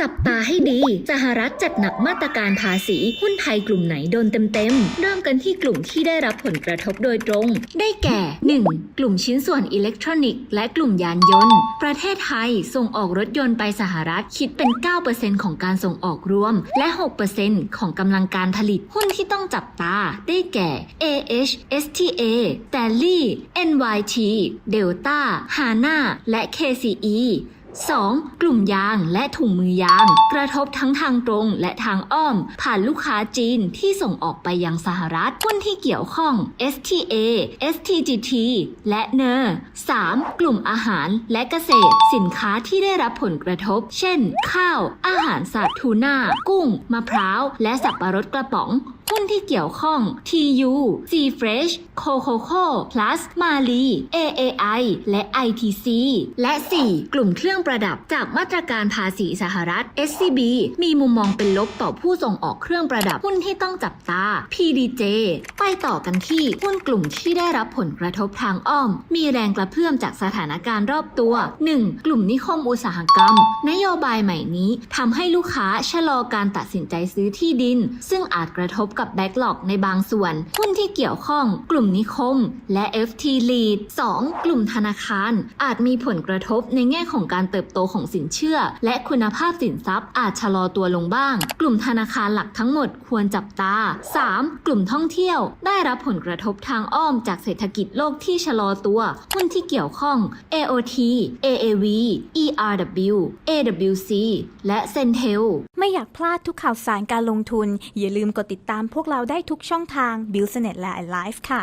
จับตาให้ดี สหรัฐจัดหนักมาตรการภาษีหุ้นไทยกลุ่มไหนโดนเต็มๆ เริ่มกันที่กลุ่มที่ได้รับผลกระทบโดยตรง ได้แก่ 1. กลุ่มชิ้นส่วนอิเล็กทรอนิกส์และกลุ่มยานยนต์ ประเทศไทยส่งออกรถยนต์ไปสหรัฐคิดเป็น 9%ของการส่งออกรวม และ 6%ของกำลังการผลิตหุ้นที่ต้องจับตา ได้แก่ AH STA Stanley NYT Delta Hana และ KCE 2. กลุ่มยางและถุงมือยาง กระทบทั้งทางตรงและทางอ้อม ผ่านลูกค้าจีนที่ส่งออกไปยังสหรัฐหุ้นที่เกี่ยวข้อง STA STGT และเนอร์ 3. กลุ่มอาหารและเกษตร สินค้าที่ได้รับผลกระทบ เช่น ข้าว อาหารสัตว์ทูน่า กุ้ง มะพร้าว และสับปะรดกระป๋อง หุ้นที่เกี่ยวข้อง TU C Fresh Cococo Plus Mali AAI และ ITC และ 4. กลุ่มเครื่องประดับจากมาตรการภาษีสหรัฐ SCB มีมุมมองเป็นลบต่อผู้ส่งออกเครื่องประดับหุ้นที่ต้องจับตา PDJ ไปต่อกันที่หุ้นกลุ่มที่ได้รับผลกระทบทางอ้อม มีแรงกระเพื่อมจากสถานการณ์รอบตัว 1. กลุ่มนิคมอุตสาหกรรม นโยบายใหม่นี้ทำให้ลูกค้าชะลอการตัดสินใจซื้อที่ดิน ซึ่งอาจกระทบกับแบ็กหลอกในบางส่วน หุ้นที่เกี่ยวข้อง กลุ่มนิคม และ FT Lead 2. กลุ่มธนาคาร อาจมีผลกระทบในแง่ของการเติบโตของสินเชื่อ และคุณภาพสินทรัพย์อาจชะลอตัวลงบ้าง กลุ่มธนาคารหลักทั้งหมดควรจับตา 3. กลุ่มท่องเที่ยว ได้รับผลกระทบทางอ้อมจากเศรษฐกิจโลกที่ชะลอตัว หุ้นที่เกี่ยวข้อง AOT AAV ERW AWC และ Centel ไม่อยากพลาดทุกข่าวสารการลงทุน อย่าลืมกดติดตามพวกเราได้ทุกช่องทาง b i l l s n e t และ Live ค่ะ